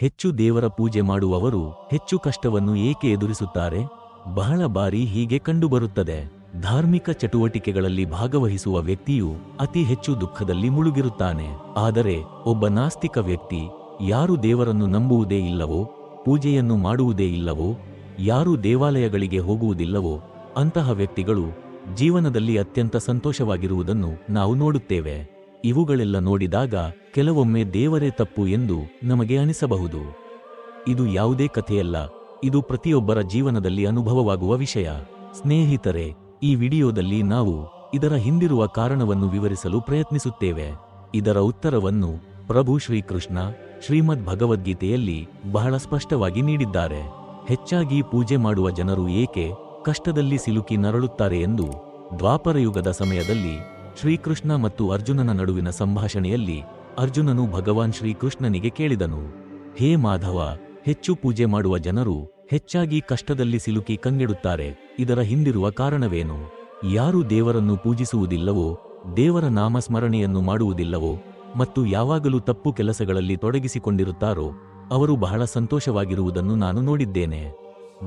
ಹೆಚ್ಚು ದೇವರ ಪೂಜೆ ಮಾಡುವವರು ಹೆಚ್ಚು ಕಷ್ಟವನ್ನು ಏಕೆ ಎದುರಿಸುತ್ತಾರೆ? ಬಹಳ ಬಾರಿ ಹೀಗೆ ಕಂಡುಬರುತ್ತದೆ. ಧಾರ್ಮಿಕ ಚಟುವಟಿಕೆಗಳಲ್ಲಿ ಭಾಗವಹಿಸುವ ವ್ಯಕ್ತಿಯು ಅತಿ ಹೆಚ್ಚು ದುಃಖದಲ್ಲಿ ಮುಳುಗಿರುತ್ತಾನೆ. ಆದರೆ ಒಬ್ಬ ನಾಸ್ತಿಕ ವ್ಯಕ್ತಿ ಯಾರು ದೇವರನ್ನು ನಂಬುವುದೇ ಇಲ್ಲವೋ, ಪೂಜೆಯನ್ನು ಮಾಡುವುದೇ ಇಲ್ಲವೋ, ಯಾರು ದೇವಾಲಯಗಳಿಗೆ ಹೋಗುವುದಿಲ್ಲವೋ, ಅಂತಹ ವ್ಯಕ್ತಿಗಳು ಜೀವನದಲ್ಲಿ ಅತ್ಯಂತ ಸಂತೋಷವಾಗಿರುವುದನ್ನು ನಾವು ನೋಡುತ್ತೇವೆ. ಇವುಗಳೆಲ್ಲ ನೋಡಿದಾಗ ಕೆಲವೊಮ್ಮೆ ದೇವರೇ ತಪ್ಪು ಎಂದು ನಮಗೆ ಅನಿಸಬಹುದು. ಇದು ಯಾವುದೇ ಕಥೆಯಲ್ಲ, ಇದು ಪ್ರತಿಯೊಬ್ಬರ ಜೀವನದಲ್ಲಿ ಅನುಭವವಾಗುವ ವಿಷಯ. ಸ್ನೇಹಿತರೆ, ಈ ವಿಡಿಯೋದಲ್ಲಿ ನಾವು ಇದರ ಹಿಂದಿರುವ ಕಾರಣವನ್ನು ವಿವರಿಸಲು ಪ್ರಯತ್ನಿಸುತ್ತೇವೆ. ಇದರ ಉತ್ತರವನ್ನು ಪ್ರಭು ಶ್ರೀಕೃಷ್ಣ ಶ್ರೀಮದ್ ಭಗವದ್ಗೀತೆಯಲ್ಲಿ ಬಹಳ ಸ್ಪಷ್ಟವಾಗಿ ನೀಡಿದ್ದಾರೆ. ಹೆಚ್ಚಾಗಿ ಪೂಜೆ ಮಾಡುವ ಜನರು ಏಕೆ ಕಷ್ಟದಲ್ಲಿ ಸಿಲುಕಿ ನರಳುತ್ತಾರೆ ಎಂದು ದ್ವಾಪರಯುಗದ ಸಮಯದಲ್ಲಿ ಶ್ರೀಕೃಷ್ಣ ಮತ್ತು ಅರ್ಜುನನ ನಡುವಿನ ಸಂಭಾಷಣೆಯಲ್ಲಿ ಅರ್ಜುನನು ಭಗವಾನ್ ಶ್ರೀಕೃಷ್ಣನಿಗೆ ಕೇಳಿದನು, ಹೇ ಮಾಧವ, ಹೆಚ್ಚು ಪೂಜೆ ಮಾಡುವ ಜನರು ಹೆಚ್ಚಾಗಿ ಕಷ್ಟದಲ್ಲಿ ಸಿಲುಕಿ ಕಂಗೆಡುತ್ತಾರೆ. ಇದರ ಹಿಂದಿರುವ ಕಾರಣವೇನು? ಯಾರು ದೇವರನ್ನು ಪೂಜಿಸುವುದಿಲ್ಲವೋ, ದೇವರ ನಾಮಸ್ಮರಣೆಯನ್ನು ಮಾಡುವುದಿಲ್ಲವೋ, ಮತ್ತು ಯಾವಾಗಲೂ ತಪ್ಪು ಕೆಲಸಗಳಲ್ಲಿ ತೊಡಗಿಸಿಕೊಂಡಿರುತ್ತಾರೋ, ಅವರು ಬಹಳ ಸಂತೋಷವಾಗಿರುವುದನ್ನು ನಾನು ನೋಡಿದ್ದೇನೆ.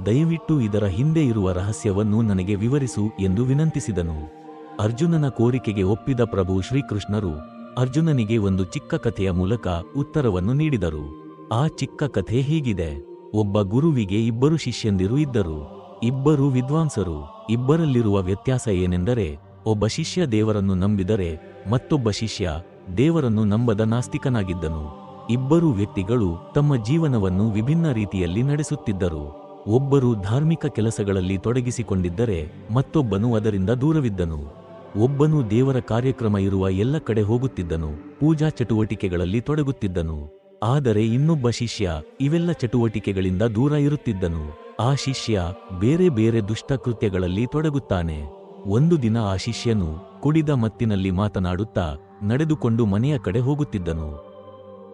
ದಯವಿಟ್ಟು ಇದರ ಹಿಂದೆ ಇರುವ ರಹಸ್ಯವನ್ನು ನನಗೆ ವಿವರಿಸು ಎಂದು ವಿನಂತಿಸಿದನು. ಅರ್ಜುನನ ಕೋರಿಕೆಗೆ ಒಪ್ಪಿದ ಪ್ರಭು ಶ್ರೀಕೃಷ್ಣರು ಅರ್ಜುನನಿಗೆ ಒಂದು ಚಿಕ್ಕ ಕಥೆಯ ಮೂಲಕ ಉತ್ತರವನ್ನು ನೀಡಿದರು. ಆ ಚಿಕ್ಕ ಕಥೆ ಹೀಗಿದೆ. ಒಬ್ಬ ಗುರುವಿಗೆ ಇಬ್ಬರು ಶಿಷ್ಯಂದಿರು ಇದ್ದರು. ಇಬ್ಬರು ವಿದ್ವಾಂಸರು. ಇಬ್ಬರಲ್ಲಿರುವ ವ್ಯತ್ಯಾಸ ಏನೆಂದರೆ, ಒಬ್ಬ ಶಿಷ್ಯ ದೇವರನ್ನು ನಂಬಿದರೆ ಮತ್ತೊಬ್ಬ ಶಿಷ್ಯ ದೇವರನ್ನು ನಂಬದ ನಾಸ್ತಿಕನಾಗಿದ್ದನು. ಇಬ್ಬರು ವ್ಯಕ್ತಿಗಳು ತಮ್ಮ ಜೀವನವನ್ನು ವಿಭಿನ್ನ ರೀತಿಯಲ್ಲಿ ನಡೆಸುತ್ತಿದ್ದರು. ಒಬ್ಬರು ಧಾರ್ಮಿಕ ಕೆಲಸಗಳಲ್ಲಿ ತೊಡಗಿಸಿಕೊಂಡಿದ್ದರೆ ಮತ್ತೊಬ್ಬನು ಅದರಿಂದ ದೂರವಿದ್ದನು. ಒಬ್ಬನು ದೇವರ ಕಾರ್ಯಕ್ರಮ ಇರುವ ಎಲ್ಲ ಕಡೆ ಹೋಗುತ್ತಿದ್ದನು, ಪೂಜಾ ಚಟುವಟಿಕೆಗಳಲ್ಲಿ ತೊಡಗುತ್ತಿದ್ದನು. ಆದರೆ ಇನ್ನೊಬ್ಬ ಶಿಷ್ಯ ಇವೆಲ್ಲ ಚಟುವಟಿಕೆಗಳಿಂದ ದೂರ ಇರುತ್ತಿದ್ದನು. ಆ ಶಿಷ್ಯ ಬೇರೆ ಬೇರೆ ದುಷ್ಟಕೃತ್ಯಗಳಲ್ಲಿ ತೊಡಗುತ್ತಾನೆ. ಒಂದು ದಿನ ಆ ಶಿಷ್ಯನು ಕುಡಿದ ಮತ್ತಿನಲ್ಲಿ ಮಾತನಾಡುತ್ತಾ ನಡೆದುಕೊಂಡು ಮನೆಯ ಕಡೆ ಹೋಗುತ್ತಿದ್ದನು.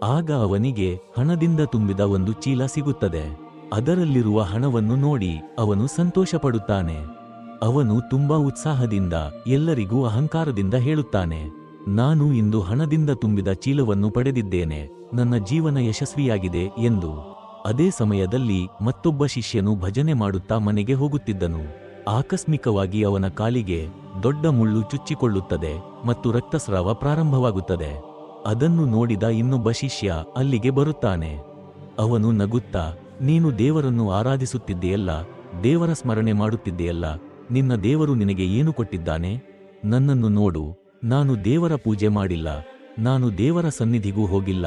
ಆಗ ಅವನಿಗೆ ಹಣದಿಂದ ತುಂಬಿದ ಒಂದು ಚೀಲ ಸಿಗುತ್ತದೆ. ಅದರಲ್ಲಿರುವ ಹಣವನ್ನು ನೋಡಿ ಅವನು ಸಂತೋಷಪಡುತ್ತಾನೆ. ಅವನು ತುಂಬಾ ಉತ್ಸಾಹದಿಂದ ಎಲ್ಲರಿಗೂ ಅಹಂಕಾರದಿಂದ ಹೇಳುತ್ತಾನೆ, ನಾನು ಇಂದು ಹಣದಿಂದ ತುಂಬಿದ ಚೀಲವನ್ನು ಪಡೆದಿದ್ದೇನೆ, ನನ್ನ ಜೀವನ ಯಶಸ್ವಿಯಾಗಿದೆ ಎಂದು. ಅದೇ ಸಮಯದಲ್ಲಿ ಮತ್ತೊಬ್ಬ ಶಿಷ್ಯನು ಭಜನೆ ಮಾಡುತ್ತಾ ಮನೆಗೆ ಹೋಗುತ್ತಿದ್ದನು. ಆಕಸ್ಮಿಕವಾಗಿ ಅವನ ಕಾಲಿಗೆ ದೊಡ್ಡ ಮುಳ್ಳು ಚುಚ್ಚಿಕೊಳ್ಳುತ್ತದೆ ಮತ್ತು ರಕ್ತಸ್ರಾವ ಪ್ರಾರಂಭವಾಗುತ್ತದೆ. ಅದನ್ನು ನೋಡಿದ ಇನ್ನೊಬ್ಬ ಶಿಷ್ಯ ಅಲ್ಲಿಗೆ ಬರುತ್ತಾನೆ. ಅವನು ನಗುತ್ತಾ, ನೀನು ದೇವರನ್ನು ಆರಾಧಿಸುತ್ತಿದ್ದೆಯಲ್ಲ, ದೇವರ ಸ್ಮರಣೆ ಮಾಡುತ್ತಿದ್ದೆಯಲ್ಲ ನಿನ್ನ ದೇವರು ನಿನಗೆ ಏನು ಕೊಟ್ಟಿದ್ದಾನೆ? ನನ್ನನ್ನು ನೋಡು, ನಾನು ದೇವರ ಪೂಜೆ ಮಾಡಿಲ್ಲ, ನಾನು ದೇವರ ಸನ್ನಿಧಿಗೂ ಹೋಗಿಲ್ಲ,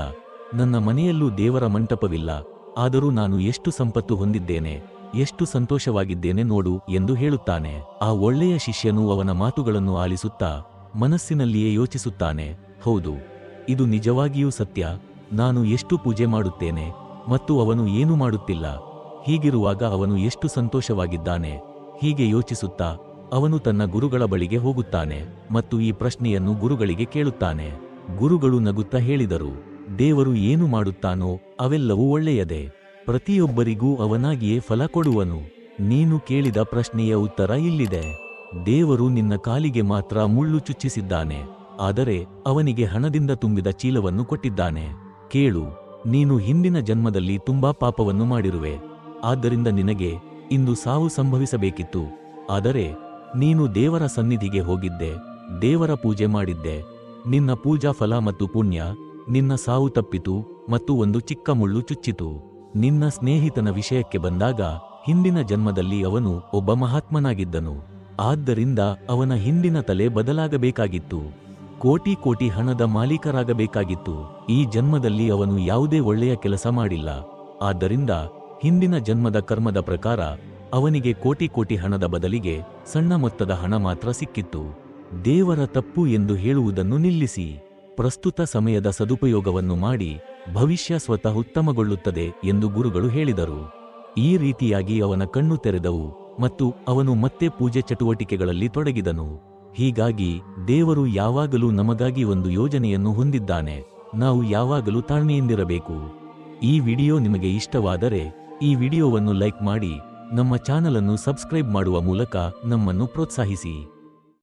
ನನ್ನ ಮನೆಯಲ್ಲೂ ದೇವರ ಮಂಟಪವಿಲ್ಲ, ಆದರೂ ನಾನು ಎಷ್ಟು ಸಂಪತ್ತು ಹೊಂದಿದ್ದೇನೆ, ಎಷ್ಟು ಸಂತೋಷವಾಗಿದ್ದೇನೆ ನೋಡು ಎಂದು ಹೇಳುತ್ತಾನೆ. ಆ ಒಳ್ಳೆಯ ಶಿಷ್ಯನು ಅವನ ಮಾತುಗಳನ್ನು ಆಲಿಸುತ್ತಾ ಮನಸ್ಸಿನಲ್ಲಿಯೇ ಯೋಚಿಸುತ್ತಾನೆ, ಹೌದು, ಇದು ನಿಜವಾಗಿಯೂ ಸತ್ಯ, ನಾನು ಎಷ್ಟು ಪೂಜೆ ಮಾಡುತ್ತೇನೆ ಮತ್ತು ಅವನು ಏನು ಮಾಡುತ್ತಿಲ್ಲ, ಹೀಗಿರುವಾಗ ಅವನು ಎಷ್ಟು ಸಂತೋಷವಾಗಿದ್ದಾನೆ. ಹೀಗೆ ಯೋಚಿಸುತ್ತಾ ಅವನು ತನ್ನ ಗುರುಗಳ ಬಳಿಗೆ ಹೋಗುತ್ತಾನೆ ಮತ್ತು ಈ ಪ್ರಶ್ನೆಯನ್ನು ಗುರುಗಳಿಗೆ ಕೇಳುತ್ತಾನೆ. ಗುರುಗಳು ನಗುತ್ತಾ ಹೇಳಿದರು, ದೇವರು ಏನು ಮಾಡುತ್ತಾನೋ ಅವೆಲ್ಲವೂ ಒಳ್ಳೆಯದೇ. ಪ್ರತಿಯೊಬ್ಬರಿಗೂ ಅವನಾಗಿಯೇ ಫಲ ಕೊಡುವನು. ನೀನು ಕೇಳಿದ ಪ್ರಶ್ನೆಯ ಉತ್ತರ ಇಲ್ಲಿದೆ. ದೇವರು ನಿನ್ನ ಕಾಲಿಗೆ ಮಾತ್ರ ಮುಳ್ಳು ಚುಚ್ಚಿಸಿದ್ದಾನೆ, ಆದರೆ ಅವನಿಗೆ ಹಣದಿಂದ ತುಂಬಿದ ಚೀಲವನ್ನು ಕೊಟ್ಟಿದ್ದಾನೆ. ಕೇಳು, ನೀನು ಹಿಂದಿನ ಜನ್ಮದಲ್ಲಿ ತುಂಬಾ ಪಾಪವನ್ನು ಮಾಡಿರುವೆ, ಆದ್ದರಿಂದ ನಿನಗೆ ಇಂದು ಸಾವು ಸಂಭವಿಸಬೇಕಿತ್ತು. ಆದರೆ ನೀನು ದೇವರ ಸನ್ನಿಧಿಗೆ ಹೋಗಿದ್ದೆ, ದೇವರ ಪೂಜೆ ಮಾಡಿದ್ದೆ. ನಿನ್ನ ಪೂಜಾ ಫಲ ಮತ್ತು ಪುಣ್ಯ, ನಿನ್ನ ಸಾವು ತಪ್ಪಿತು ಮತ್ತು ಒಂದು ಚಿಕ್ಕ ಮುಳ್ಳು ಚುಚ್ಚಿತು. ನಿನ್ನ ಸ್ನೇಹಿತನ ವಿಷಯಕ್ಕೆ ಬಂದಾಗ ಹಿಂದಿನ ಜನ್ಮದಲ್ಲಿ ಅವನು ಒಬ್ಬ ಮಹಾತ್ಮನಾಗಿದ್ದನು. ಆದ್ದರಿಂದ ಅವನ ಹಿಂದಿನ ತಲೆ ಬದಲಾಗಬೇಕಾಗಿತ್ತು. ಕೋಟಿ ಕೋಟಿ ಹಣದ ಮಾಲೀಕರಾಗಬೇಕಾಗಿತ್ತು. ಈ ಜನ್ಮದಲ್ಲಿ ಅವನು ಯಾವುದೇ ಒಳ್ಳೆಯ ಕೆಲಸ ಮಾಡಿಲ್ಲ. ಆದ್ದರಿಂದ ಹಿಂದಿನ ಜನ್ಮದ ಕರ್ಮದ ಪ್ರಕಾರ ಅವನಿಗೆ ಕೋಟಿ ಕೋಟಿ ಹಣದ ಬದಲಿಗೆ ಸಣ್ಣ ಮೊತ್ತದ ಹಣ ಮಾತ್ರ ಸಿಕ್ಕಿತ್ತು. ದೇವರ ತಪ್ಪು ಎಂದು ಹೇಳುವುದನ್ನು ನಿಲ್ಲಿಸಿ, ಪ್ರಸ್ತುತ ಸಮಯದ ಸದುಪಯೋಗವನ್ನು ಮಾಡಿ ಭವಿಷ್ಯ ಸ್ವತಃ ಉತ್ತಮಗೊಳ್ಳುತ್ತದೆ ಎಂದು ಗುರುಗಳು ಹೇಳಿದರು. ಈ ರೀತಿಯಾಗಿ ಅವನ ಕಣ್ಣು ತೆರೆದವು ಮತ್ತು ಅವನು ಮತ್ತೆ ಪೂಜೆ ಚಟುವಟಿಕೆಗಳಲ್ಲಿ ತೊಡಗಿದನು. ಹೀಗಾಗಿ ದೇವರು ಯಾವಾಗಲೂ ನಮಗಾಗಿ ಒಂದು ಯೋಜನೆಯನ್ನು ಹೊಂದಿದ್ದಾನೆ. ನಾವು ಯಾವಾಗಲೂ ತಾಳ್ಮೆಯಿಂದಿರಬೇಕು. ಈ ವಿಡಿಯೋ ನಿಮಗೆ ಇಷ್ಟವಾದರೆ ಈ ವಿಡಿಯೋವನ್ನು ಲೈಕ್ ಮಾಡಿ ನಮ್ಮ ಚಾನಲನ್ನು ಸಬ್ಸ್ಕ್ರೈಬ್ ಮಾಡುವ ಮೂಲಕ ನಮ್ಮನ್ನು ಪ್ರೋತ್ಸಾಹಿಸಿ.